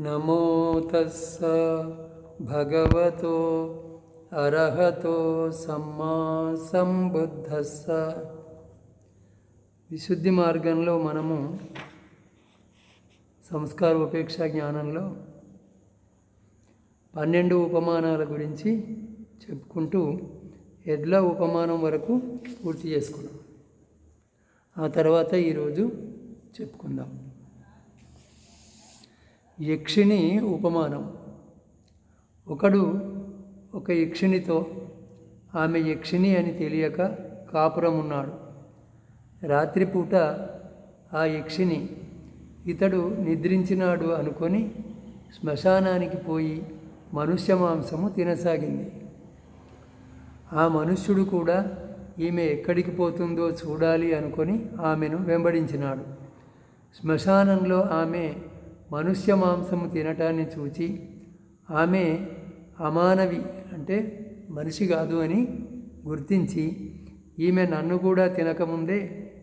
నమో తస్స భగవతో అర్హతో సమ్మా సంబుద్ధస్స. విశుద్ధి మార్గంలో మనము సంస్కార ఉపేక్ష జ్ఞానంలో పన్నెండు ఉపమానాల గురించి చెప్పుకుంటూ ఎడ్ల ఉపమానం వరకు పూర్తి చేసుకున్నాం. ఆ తర్వాత ఈరోజు చెప్పుకుందాం. యక్షిణి ఉపమానం. ఒకడు ఒక యక్షిణితో ఆమె యక్షిణి అని తెలియక కాపురం ఉన్నాడు. రాత్రిపూట ఆ యక్షిని ఇతడు నిద్రించినాడు అనుకొని శ్మశానానికి పోయి మనుష్య మాంసము తినసాగింది. ఆ మనుష్యుడు కూడా ఈమె ఎక్కడికి పోతుందో చూడాలి అనుకొని ఆమెను వెంబడించినాడు. శ్మశానంలో ఆమె మనుష్య మాంసము తినటాన్ని చూచి ఆమె అమానవి అంటే మనిషి కాదు అని గుర్తించి ఈమె నన్ను కూడా తినకముందే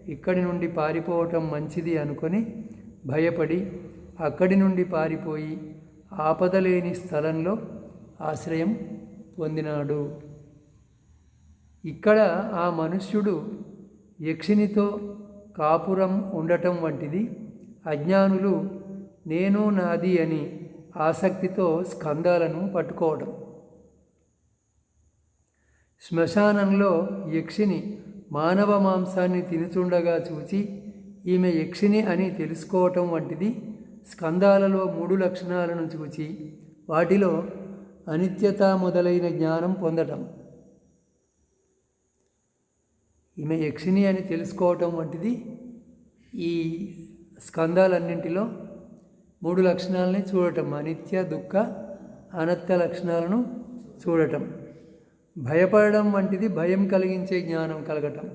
ఇక్కడి నుండి పారిపోవటం మంచిది అనుకొని భయపడి అక్కడి నుండి పారిపోయి ఆపదలేని స్థలంలో ఆశ్రయం పొందినాడు. ఇక్కడ ఆ మనుష్యుడు యక్షినితో కాపురం ఉండటం వంటిది అజ్ఞానులు నేను నాది అని ఆసక్తితో స్కందాలను పట్టుకోవడం. శ్మశానంలో యక్షిని మానవ మాంసాన్ని తినుచుండగా చూచి ఈమె యక్షిని అని తెలుసుకోవటం వంటిది స్కందాలలో మూడు లక్షణాలను చూచి వాటిలో అనిత్యత మొదలైన జ్ఞానం పొందటం. ఈమె యక్షిని అని తెలుసుకోవటం వంటిది ఈ స్కందాలన్నింటిలో మూడు లక్షణాలని చూడటం అనిత్య దుఃఖ అనత్య లక్షణాలను చూడటం. భయపడడం వంటిది భయం కలిగించే జ్ఞానం కలగటం.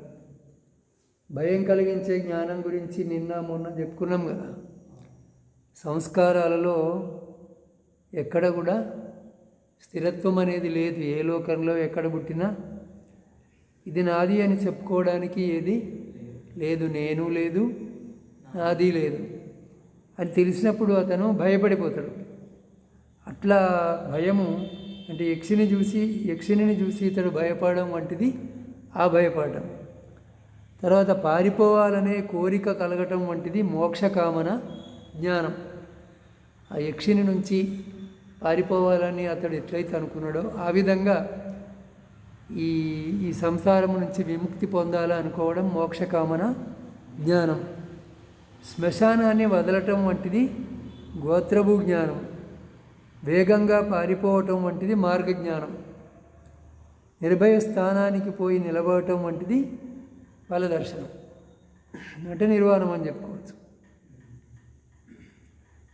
భయం కలిగించే జ్ఞానం గురించి నిన్న మొన్న చెప్పుకున్నాం కదా. సంస్కారాలలో ఎక్కడ కూడా స్థిరత్వం అనేది లేదు. ఏ లోకంలో ఎక్కడ పుట్టినా ఇది నాది అని చెప్పుకోవడానికి ఏది లేదు. నేను లేదు నాది లేదు. అది తెలిసినప్పుడు అతను భయపడిపోతాడు. అట్లా భయము అంటే యక్షిని చూసి యక్షిని చూసి ఇతడు భయపడడం వంటిది ఆ భయపడడం తర్వాత పారిపోవాలనే కోరిక కలగటం వంటిది మోక్షకామన జ్ఞానం. ఆ యక్షిని నుంచి పారిపోవాలని అతడు ఎట్లయితే అనుకున్నాడో ఆ విధంగా ఈ ఈ సంసారం నుంచి విముక్తి పొందాలి అనుకోవడం మోక్షకామన జ్ఞానం. శ్మశానాన్ని వదలటం వంటిది గోత్రభూ జ్ఞానం. వేగంగా పారిపోవటం వంటిది మార్గజ్ఞానం. నిర్భయ స్థానానికి పోయి నిలబడటం వంటిది ఫలదర్శనం నట నిర్వాణం అని చెప్పుకోవచ్చు.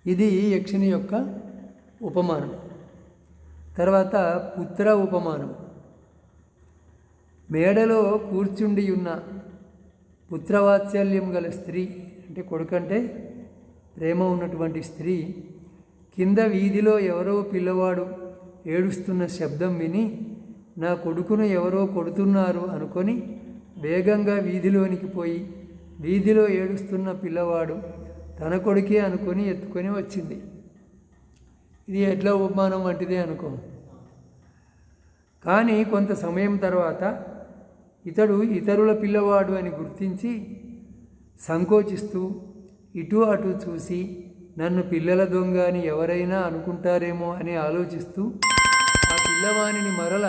ఇది యక్షిని యొక్క ఉపమానం. తర్వాత పుత్ర ఉపమానం. మేడలో కూర్చుండి ఉన్న పుత్రవాత్సల్యం గల స్త్రీ అంటే కొడుకంటే ప్రేమ ఉన్నటువంటి స్త్రీ కింద వీధిలో ఎవరో పిల్లవాడు ఏడుస్తున్న శబ్దం విని నా కొడుకును ఎవరో కొడుతున్నారు అనుకొని వేగంగా వీధిలోనికి పోయి వీధిలో ఏడుస్తున్న పిల్లవాడు తన కొడుకే అనుకొని ఎత్తుకొని వచ్చింది. ఇది ఎట్లా ఉపమానం వంటిదే అనుకో. కానీ కొంత సమయం తర్వాత ఇతడు ఇతరుల పిల్లవాడు అని గుర్తించి సంకోచిస్తూ ఇటు అటు చూసి నన్ను పిల్లల దొంగ అని ఎవరైనా అనుకుంటారేమో అని ఆలోచిస్తూ ఆ పిల్లవాణిని మరల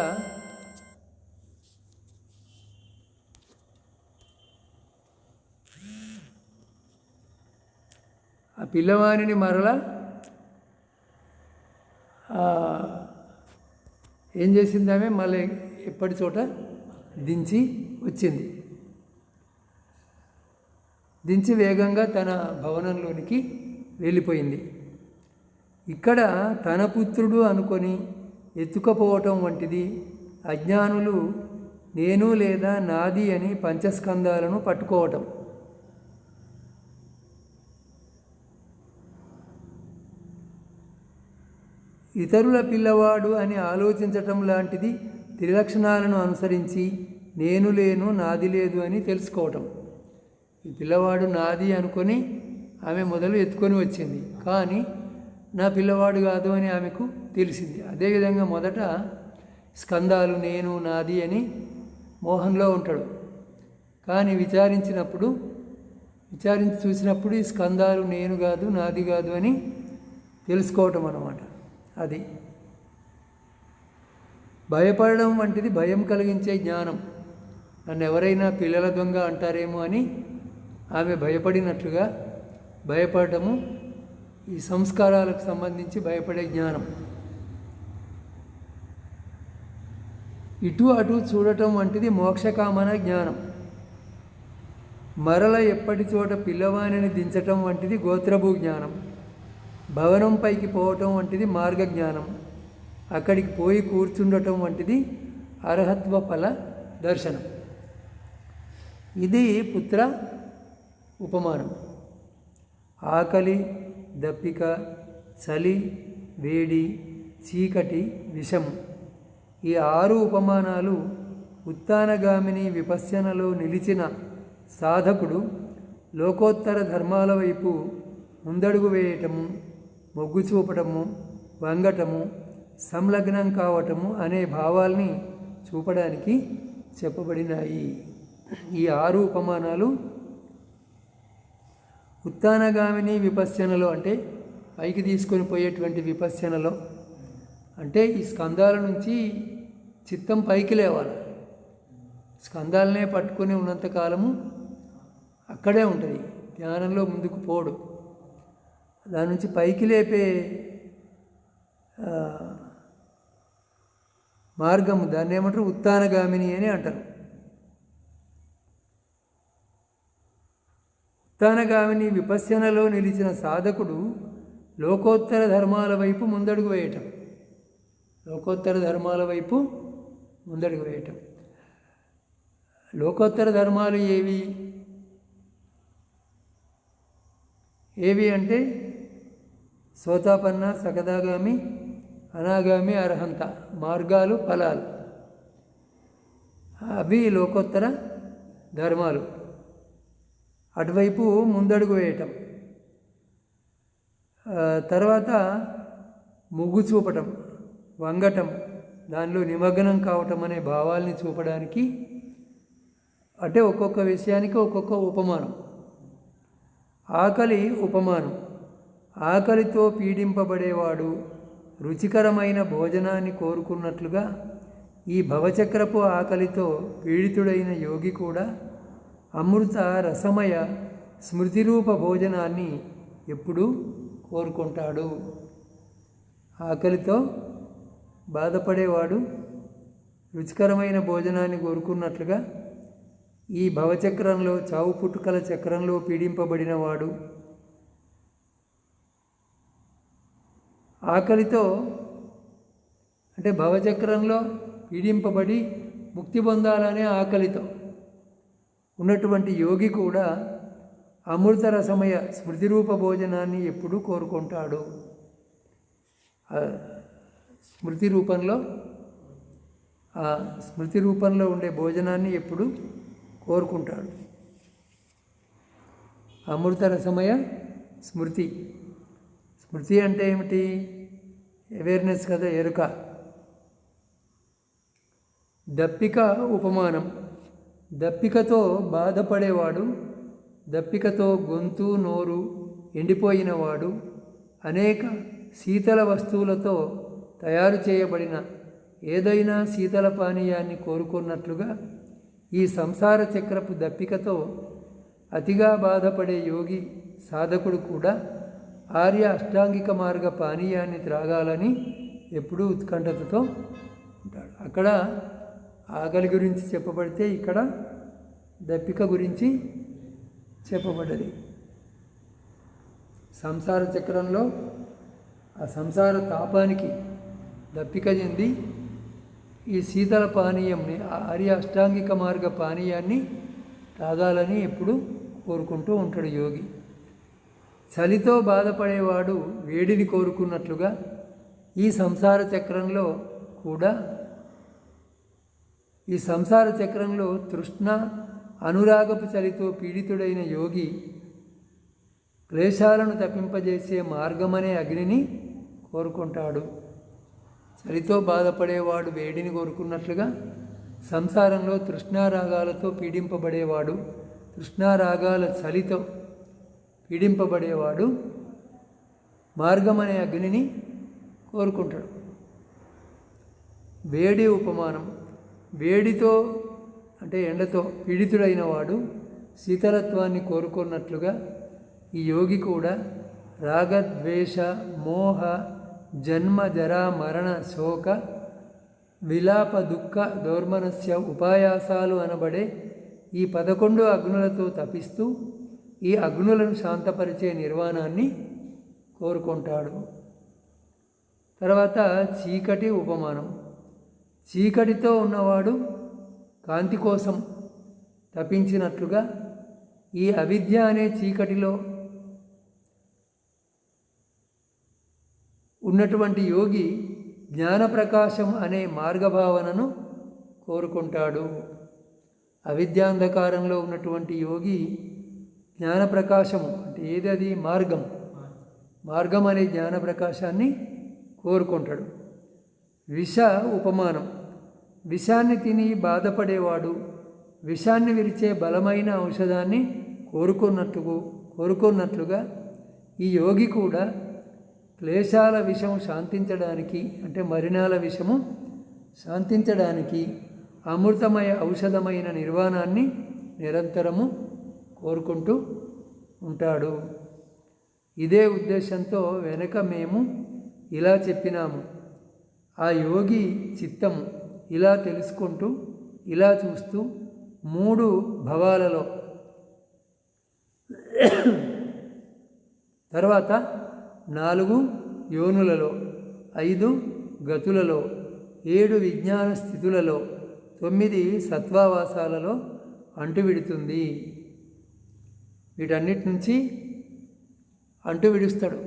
ఆ పిల్లవాణిని మరల ఏం చేసిందామే మళ్ళీ ఎప్పటి చోట దించి వచ్చింది. దించి వేగంగా తన భవనంలోనికి వెళ్ళిపోయింది. ఇక్కడ తన పుత్రుడు అనుకొని ఎత్తుకపోవటం వంటిది. అజ్ఞానులు నేను లేదా నాది అని పంచస్కందాలను పట్టుకోవటం. ఇతరుల పిల్లవాడు అని ఆలోచించటం లాంటిది త్రిలక్షణాలను అనుసరించి నేను లేను నాది లేదు అని తెలుసుకోవటం. ఈ పిల్లవాడు నాది అనుకొని ఆమె మొదలు ఎత్తుకొని వచ్చింది. కానీ నా పిల్లవాడు కాదు అని ఆమెకు తెలిసింది. అదేవిధంగా మొదట స్కందాలు నేను నాది అని మోహంలో ఉంటాడు. కానీ విచారించినప్పుడు విచారించి చూసినప్పుడు ఈ స్కందాలు నేను కాదు నాది కాదు అని తెలుసుకోవటం అన్నమాట. అది భయపడడం వంటిది భయం కలిగించే జ్ఞానం. నన్ను ఎవరైనా పిల్లల దొంగ అంటారేమో అని ఆమె భయపడినట్లుగా భయపడటము ఈ సంస్కారాలకు సంబంధించి భయపడే జ్ఞానం. ఇటు అటు చూడటం వంటిది మోక్షకామన జ్ఞానం. మరల ఎప్పటి చోట పిల్లవాణిని దించటం వంటిది గోత్రభూ జ్ఞానం. భవనం పైకి పోవటం వంటిది మార్గ జ్ఞానం. అక్కడికి పోయి కూర్చుండటం వంటిది అర్హత్వ ఫల దర్శనం. ఇది పుత్ర ఉపమానం. ఆకలి దప్పిక చలి వేడి చీకటి విషము ఈ ఆరు ఉపమానాలు ఉత్తానగామిని విపశ్యనలో నిలిచిన సాధకుడు లోకోత్తర ధర్మాల వైపు ముందడుగు వేయటము మొగ్గు చూపటము వంగటము సంలగ్నం కావటము అనే భావాల్ని చూపడానికి చెప్పబడినాయి. ఈ ఆరు ఉపమానాలు ఉత్తానగామిని విపశ్యనలో అంటే పైకి తీసుకొని పోయేటువంటి విపశ్యనలో అంటే ఈ స్కందాల నుంచి చిత్తం పైకి లేవాలి. స్కందాలనే పట్టుకొని ఉన్నంతకాలము అక్కడే ఉంటుంది. ధ్యానంలో ముందుకు పోడు. దాని నుంచి పైకి లేపే మార్గము దాన్ని ఏమంటారు? ఉత్తానగామిని అని అంటారు. ఉత్తానగామిని విపశ్యనలో నిలిచిన సాధకుడు లోకోత్తర ధర్మాల వైపు ముందడుగు వేయటం. లోకోత్తర ధర్మాల వైపు ముందడుగు వేయటం. లోకోత్తర ధర్మాలు ఏవి? ఏవి అంటే సోతాపన్న సకదాగామి అనాగామి అర్హంత మార్గాలు ఫలాలు. అవి లోకోత్తర ధర్మాలు. అటువైపు ముందడుగు వేయటం. తర్వాత ముగ్గు చూపటం వంగటం దానిలో నిమగ్నం కావటం అనే భావాల్ని చూపడానికి అంటే ఒక్కొక్క విషయానికి ఒక్కొక్క ఉపమానం. ఆకలి ఉపమానం. ఆకలితో పీడింపబడేవాడు రుచికరమైన భోజనాన్ని కోరుకున్నట్లుగా ఈ భవచక్రపు ఆకలితో పీడితుడైన యోగి కూడా అమృత రసమయ స్మృతిరూప భోజనాన్ని ఎప్పుడూ కోరుకుంటాడు. ఆకలితో బాధపడేవాడు రుచికరమైన భోజనాన్ని కోరుకున్నట్లుగా ఈ భవచక్రంలో చావు పుట్టుకల చక్రంలో పీడింపబడినవాడు ఆకలితో అంటే భవచక్రంలో పీడింపబడి ముక్తి పొందాలనే ఆకలితో ఉన్నటువంటి యోగి కూడా అమృత రసమయ స్మృతిరూప భోజనాన్ని ఎప్పుడూ కోరుకుంటాడు. స్మృతి రూపంలో ఆ స్మృతి రూపంలో ఉండే భోజనాన్ని ఎప్పుడు కోరుకుంటాడు. అమృత రసమయ స్మృతి. స్మృతి అంటే ఏమిటి? అవేర్నెస్ కదా ఎరుక. దప్పిక ఉపమానం. దప్పికతో బాధపడేవాడు దప్పికతో గొంతు నోరు ఎండిపోయినవాడు అనేక శీతల వస్తువులతో తయారు చేయబడిన ఏదైనా శీతల పానీయాన్ని కోరుకున్నట్లుగా ఈ సంసార చక్రపు దప్పికతో అతిగా బాధపడే యోగి సాధకుడు కూడా ఆర్య అష్టాంగిక మార్గ పానీయాన్ని త్రాగాలని ఎప్పుడూ ఉత్కంఠతతో ఉంటాడు. అక్కడ ఆకలి గురించి చెప్పబడితే ఇక్కడ దప్పిక గురించి చెప్పబడ్డది సంసార చక్రంలో ఆ సంసార తాపానికి దప్పిక చెంది ఈ శీతల పానీయంని ఆర్య అష్టాంగిక మార్గ పానీయాన్ని తాగాలని ఎప్పుడు కోరుకుంటూ ఉంటాడు యోగి. చలితో బాధపడేవాడు వేడిని కోరుకున్నట్లుగా ఈ సంసార చక్రంలో కూడా ఈ సంసార చక్రంలో తృష్ణ అనురాగపు చలితో పీడితుడైన యోగి క్లేశాలను తప్పింపజేసే మార్గమనే అగ్నిని కోరుకుంటాడు. చలితో బాధపడేవాడు వేడిని కోరుకున్నట్లుగా సంసారంలో తృష్ణారాగాలతో పీడింపబడేవాడు తృష్ణారాగాల చలితో పీడింపబడేవాడు మార్గం అనే అగ్నిని కోరుకుంటాడు. వేడి ఉపమానం. వేడితో అంటే ఎండతో పీడితుడైన వాడు శీతలత్వాన్ని కోరుకున్నట్లుగా ఈ యోగి కూడా రాగద్వేష మోహ జన్మ జరా మరణ శోక విలాప దుఃఖ దౌర్మనస్య ఉపాయాసాలు అనబడే ఈ పదకొండు అగ్నులతో తపిస్తూ ఈ అగ్నులను శాంతపరిచే నిర్వాణాన్ని కోరుకుంటాడు. తర్వాత చీకటి ఉపమానం. చీకటితో ఉన్నవాడు కాంతి కోసం తపించినట్లుగా ఈ అవిద్య అనే చీకటిలో ఉన్నటువంటి యోగి జ్ఞానప్రకాశం అనే మార్గభావనను కోరుకుంటాడు. అవిద్యాంధకారంలో ఉన్నటువంటి యోగి జ్ఞానప్రకాశము అంటే ఏది అది? మార్గం. మార్గం అనే జ్ఞానప్రకాశాన్ని కోరుకుంటాడు. విష ఉపమానం. విషాన్ని తిని బాధపడేవాడు విషాన్ని విరిచే బలమైన ఔషధాన్ని కోరుకున్నట్టు కోరుకున్నట్లుగా ఈ యోగి కూడా క్లేశాల విషం శాంతించడానికి అంటే మరినాల విషము శాంతించడానికి అమృతమయ ఔషధమైన నిర్వాణాన్ని నిరంతరము కోరుకుంటూ ఉంటాడు. ఇదే ఉద్దేశంతో వెనక మేము ఇలా చెప్పినాము. ఆ యోగి చిత్తము ఇలా తెలుసుకుంటూ ఇలా చూస్తూ మూడు భవాలలో. తర్వాత నాలుగు యోనులలో ఐదు గతులలో ఏడు విజ్ఞాన స్థితులలో తొమ్మిది సత్వావాసాలలో అంటువిడుతుంది. వీటన్నిటి నుంచి అంటు విడుస్తాడు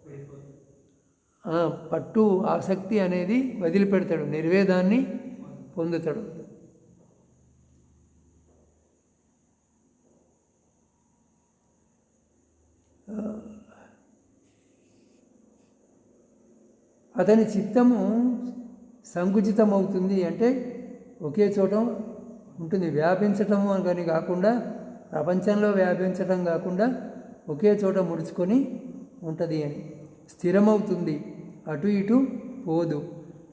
ఆ, పట్టు ఆసక్తి అనేది వదిలిపెడతాడు నిర్వేదాన్ని పొందుతాడు. అతని చిత్తము సంకుచితమవుతుంది అంటే ఒకే చోట ఉంటుంది. వ్యాపించటము అని కానీ కాకుండా ప్రపంచంలో వ్యాపించటం కాకుండా ఒకే చోట ముడుచుకొని ఉంటుంది అని. స్థిరమవుతుంది. అటు ఇటు పోదు.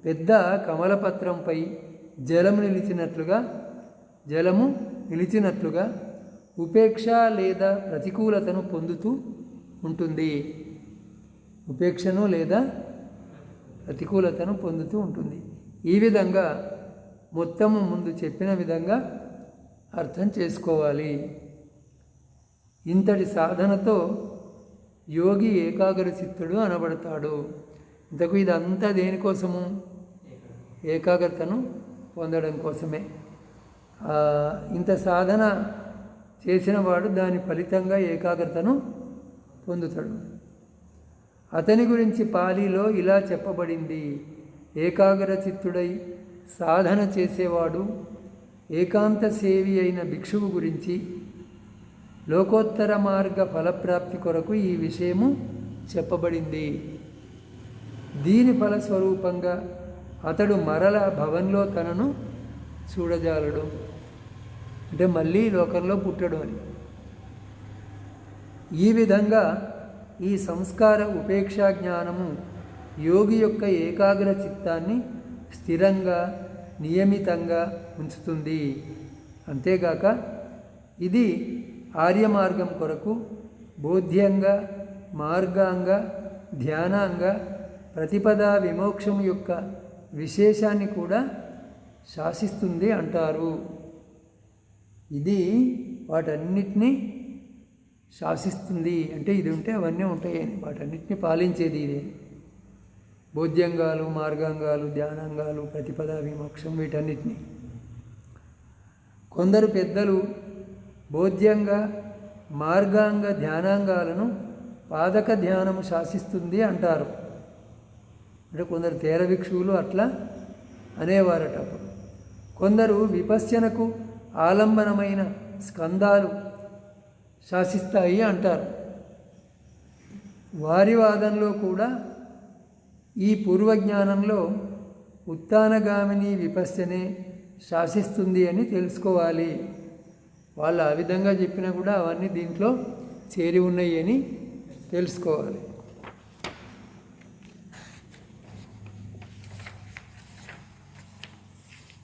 పెద్ద కమలపత్రంపై జలము నిలిచినట్లుగా జలము నిలిచినట్లుగా ఉపేక్ష లేదా ప్రతికూలతను పొందుతూ ఉంటుంది. ఉపేక్షను లేదా ప్రతికూలతను పొందుతూ ఉంటుంది. ఈ విధంగా మొత్తము ముందు చెప్పిన విధంగా అర్థం చేసుకోవాలి. ఇంతటి సాధనతో యోగి ఏకాగ్ర చిత్తుడు అనబడతాడు. ఇంతకు ఇదంతా దేనికోసము ఏకాగ్రతను పొందడం కోసమే. ఇంత సాధన చేసిన వాడు దాని ఫలితంగా ఏకాగ్రతను పొందుతాడు. అతని గురించి పాలీలో ఇలా చెప్పబడింది. ఏకాగ్ర చిత్తుడై సాధన చేసేవాడు ఏకాంత సేవి అయిన భిక్షువు గురించి లోకోత్తర మార్గ ఫలప్రాప్తి కొరకు ఈ విషయము చెప్పబడింది. దీని ఫలస్వరూపంగా అతడు మరల భవన్లో తనను చూడజాలడు. అంటే మళ్ళీ లోకంలో పుట్టడు అని. ఈ విధంగా ఈ సంస్కార ఉపేక్షా జ్ఞానము యోగి యొక్క ఏకాగ్ర చిత్తాన్ని స్థిరంగా నియమితంగా ఉంచుతుంది. అంతేగాక ఇది ఆర్యమార్గం కొరకు బోధ్యంగా మార్గాంగ ధ్యానాంగ ప్రతిపదా విమోక్షం యొక్క విశేషాన్ని కూడా శాసిస్తుంది అంటారు. ఇది వాటన్నిటినీ శాసిస్తుంది. అంటే ఇది ఉంటే అవన్నీ ఉంటాయి. అని వాటన్నిటిని పాలించేది ఇదే. బోధ్యంగాలు మార్గాంగాలు ధ్యానాంగాలు ప్రతిపద విమోక్షం వీటన్నిటిని. కొందరు పెద్దలు బోధ్యంగ మార్గాంగ ధ్యానాంగాలను పాదక ధ్యానము శాసిస్తుంది అంటారు. అంటే కొందరు తేర భిక్షువులు అట్లా అనేవారట అప్పుడు. కొందరు విపశ్యనకు ఆలంబనమైన స్కందాలు శాసిస్తాయి అంటారు. వారి వాదంలో కూడా ఈ పూర్వజ్ఞానంలో ఉత్తానగామిని విపశ్యనే శాసిస్తుంది అని తెలుసుకోవాలి. వాళ్ళు ఆ విధంగా చెప్పినా కూడా అవన్నీ దీంట్లో చేరి ఉన్నాయి అని తెలుసుకోవాలి.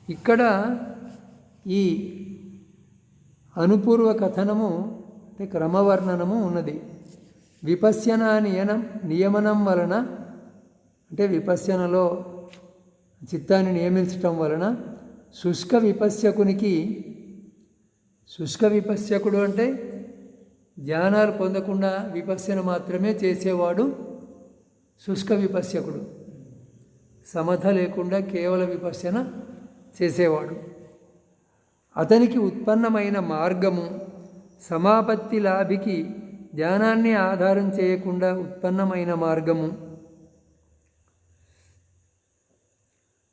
ఇక్కడ ఈ అనుపూర్వ కథనము అంటే క్రమవర్ణనము ఉన్నది. విపశ్యన నియనం నియమనం వలన అంటే విపశ్యనలో చిత్తాన్ని నియమించటం వలన శుష్క విపశ్యకునికి శుష్క విపశ్యకుడు అంటే ధ్యానాలు పొందకుండా విపశ్యన మాత్రమే చేసేవాడు శుష్క విపశ్యకుడు సమత లేకుండా కేవల విపశ్యన చేసేవాడు. అతనికి ఉత్పన్నమైన మార్గము సమాపత్తి లాభికి ధ్యానాన్ని ఆధారం చేయకుండా ఉత్పన్నమైన మార్గము.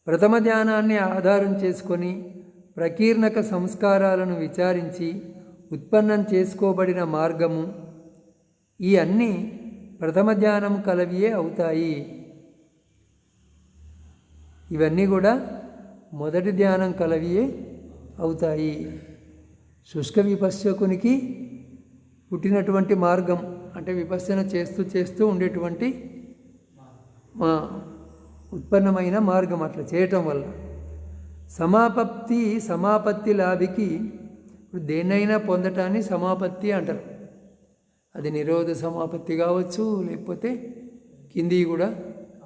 ప్రథమ ధ్యానాన్ని ఆధారం చేసుకొని ప్రకీర్ణక సంస్కారాలను విచారించి ఉత్పన్నం చేసుకోబడిన మార్గము ఈ అన్నీ ప్రథమ ధ్యానం కలవియే అవుతాయి. ఇవన్నీ కూడా మొదటి ధ్యానం కలవియే అవుతాయి. శుష్క విపశ్యకునికి పుట్టినటువంటి మార్గం అంటే విపස්සన చేస్తూ చేస్తూ ఉండేటువంటి మా ఉత్పన్నమైన మార్గం అట్లా చేయటం వల్ల సమాపత్తి సమాపత్తి లాభికి ఇప్పుడు దేన్నైనా పొందటాన్ని సమాపత్తి అంటారు. అది నిరోధ సమాపత్తి కావచ్చు లేకపోతే కింది కూడా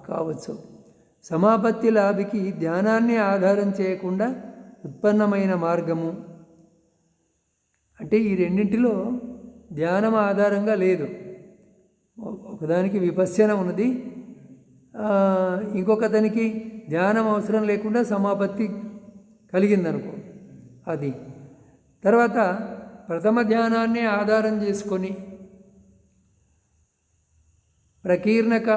కావచ్చు. సమాపత్తి లాభికి ధ్యానాన్ని ఆధారం చేయకుండా ఉత్పన్నమైన మార్గము. అంటే ఈ రెండింటిలో ధ్యానం ఆధారంగా లేదు. ఒకదానికి విపశ్యన ఉన్నది. ఇంకొకదానికి ధ్యానం అవసరం లేకుండా సమాపత్తి కలిగిందనుకో. అది. తర్వాత ప్రథమ ధ్యానాన్ని ఆధారం చేసుకొని ప్రకీర్ణక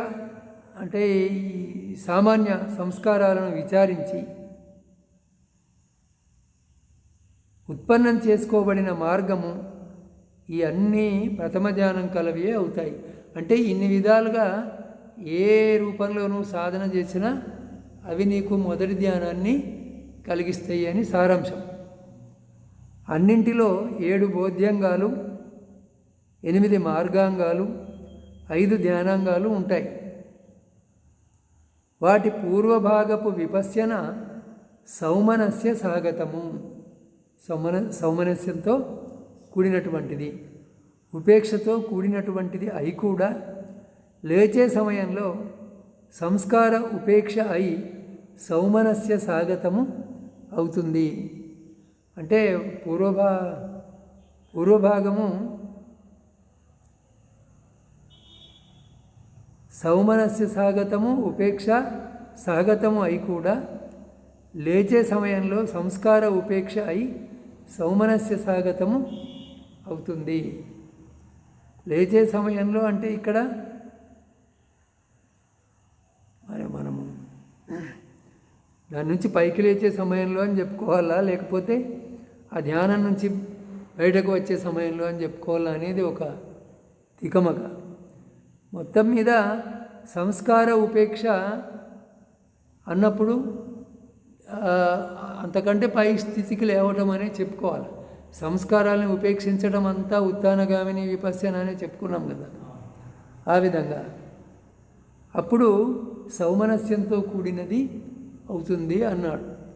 అంటే ఈ సామాన్య సంస్కారాలను విచారించి ఉత్పన్నం చేసుకోబడిన మార్గము ఈ అన్నీ ప్రథమ ధ్యానం కలవే అవుతాయి. అంటే ఇన్ని విధాలుగా ఏ రూపంలోనూ సాధన చేసినా అవి నీకు మొదటి ధ్యానాన్ని కలిగిస్తాయి అని సారాంశం. అన్నింటిలో ఏడు బోధ్యంగాలు ఎనిమిది మార్గాంగాలు ఐదు ధ్యానాంగాలు ఉంటాయి. వాటి పూర్వభాగపు విపశ్యన సౌమనస్య సాగతము. సౌమన సౌమనస్యంతో కూడినటువంటిది. ఉపేక్షతో కూడినటువంటిది అయి కూడా లేచే సమయంలో సంస్కార ఉపేక్ష అయి సౌమనస్య సాగతము అవుతుంది. అంటే పూర్వభా పూర్వభాగము సౌమనస్య సాగతము ఉపేక్ష సహగతము అయి కూడా లేచే సమయంలో సంస్కార ఉపేక్ష అయి సౌమనస్య సాగతము అవుతుంది. లేచే సమయంలో అంటే ఇక్కడ మరి మనము దాని నుంచి పైకి లేచే సమయంలో అని చెప్పుకోవాలా? లేకపోతే ఆ ధ్యానం నుంచి బయటకు వచ్చే సమయంలో అని చెప్పుకోవాలా అనేది ఒక తికమక. మొత్తం మీద సంస్కార ఉపేక్ష అన్నప్పుడు అంతకంటే పై స్థితికి లేవటం అనే చెప్పుకోవాలి. సంస్కారాలను ఉపేక్షించడం అంతా ఉత్తానగామిని విపస్యన అని చెప్పుకున్నాం కదా. ఆ విధంగా. అప్పుడు సౌమనస్యంతో కూడినది అవుతుంది అన్నాడు.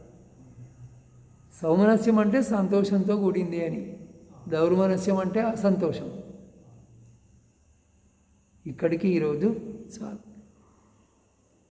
సౌమనస్యం అంటే సంతోషంతో కూడింది అని. దౌర్మనస్యం అంటే అసంతోషం. ఇక్కడికి ఈరోజు చాలు.